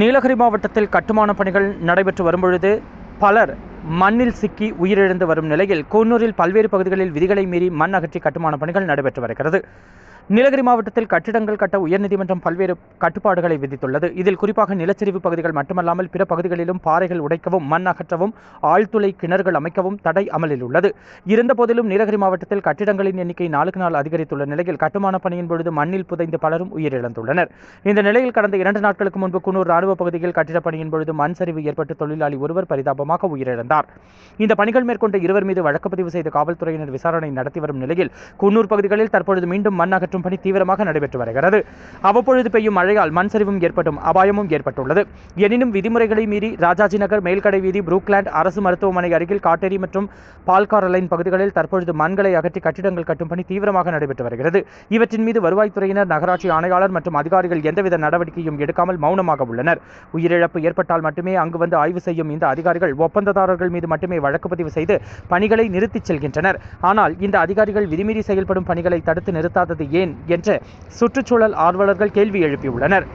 நீலகிரி மாவட்டத்தில் கட்டுமான பணிகள் நடைபெற்று வரும்பொழுது பலர் மண்ணில் சிக்கி உயிரிழந்து வரும் நிலையில் கூனூரில் பல்வேறு பகுதிகளில் விதிகளை மீறி மண் அகற்றி கட்டுமான பணிகள் நடைபெற்று வருகிறது. நீலகிரி மாவட்டத்தில் கட்டிடங்கள் கட்ட உயர்நீதிமன்றம் பல்வேறு கட்டுப்பாடுகளை விதித்துள்ளது. இதில் குறிப்பாக நிலச்சரிவு பகுதிகள் மட்டுமல்லாமல் பிற பகுதிகளிலும் பாறைகள் உடைக்கவும் மண் அகற்றவும் ஆழ்துளை கிணறுகள் அமைக்கவும் தடை அமலில் உள்ளது. இருந்தபோதிலும் நீலகிரி மாவட்டத்தில் கட்டிடங்களின் எண்ணிக்கை நாளுக்கு நாள் அதிகரித்துள்ள நிலையில் கட்டுமான பணியின் பொழுது மண்ணில் புதைந்து பலரும் உயிரிழந்துள்ளனர். இந்த நிலையில் கடந்த இரண்டு நாட்களுக்கு முன்பு குன்னூர் ராணுவ பகுதியில் கட்டிடப் பணியின் பொழுது மண் சரிவு ஏற்பட்டு தொழிலாளி ஒருவர் பரிதாபமாக உயிரிழந்தார். இந்த பணிகள் மேற்கொண்ட இருவர் மீது வழக்கு பதிவு செய்து காவல்துறையினர் விசாரணை நடத்தி வரும் நிலையில் குன்னூர் பகுதிகளில் தற்பொழுது மீண்டும் மண் அகற்ற அகற்றும் பணி தீவிரமாக நடைபெற்று வருகிறது. அவ்வப்பொழுது பெய்யும் மழையால் மண் சரிவும் ஏற்பட்டும் அபாயமும் ஏற்பட்டுள்ளது. எனினும் விதிமுறைகளை மீறி ராஜாஜி நகர் மேல்கடை வீதி புரூக்லாண்ட் அரசு மருத்துவமனை அருகில் காட்டேரி மற்றும் பால்கார் லைன் பகுதிகளில் தற்பொழுது மண்களை அகற்றி கட்டிடங்கள் கட்டும் பணி தீவிரமாக நடைபெற்று வருகிறது. இவற்றின் மீது வருவாய்த்துறையினர் நகராட்சி ஆணையாளர் மற்றும் அதிகாரிகள் எந்தவித நடவடிக்கையும் எடுக்காமல் மௌனமாக உள்ளனர். உயிரிழப்பு ஏற்பட்டால் மட்டுமே அங்கு வந்து ஆய்வு செய்யும் இந்த அதிகாரிகள் ஒப்பந்ததாரர்கள் மீது மட்டுமே வழக்கு பதிவு செய்து பணிகளை நிறுத்திச் செல்கின்றனர். ஆனால் இந்த அதிகாரிகள் விதிமீறி செயல்படும் பணிகளை தடுத்து நிறுத்தாதது ஏன் என்று சுற்றுச்சூழல் ஆர்வலர்கள் கேள்வி எழுப்பியுள்ளனர்.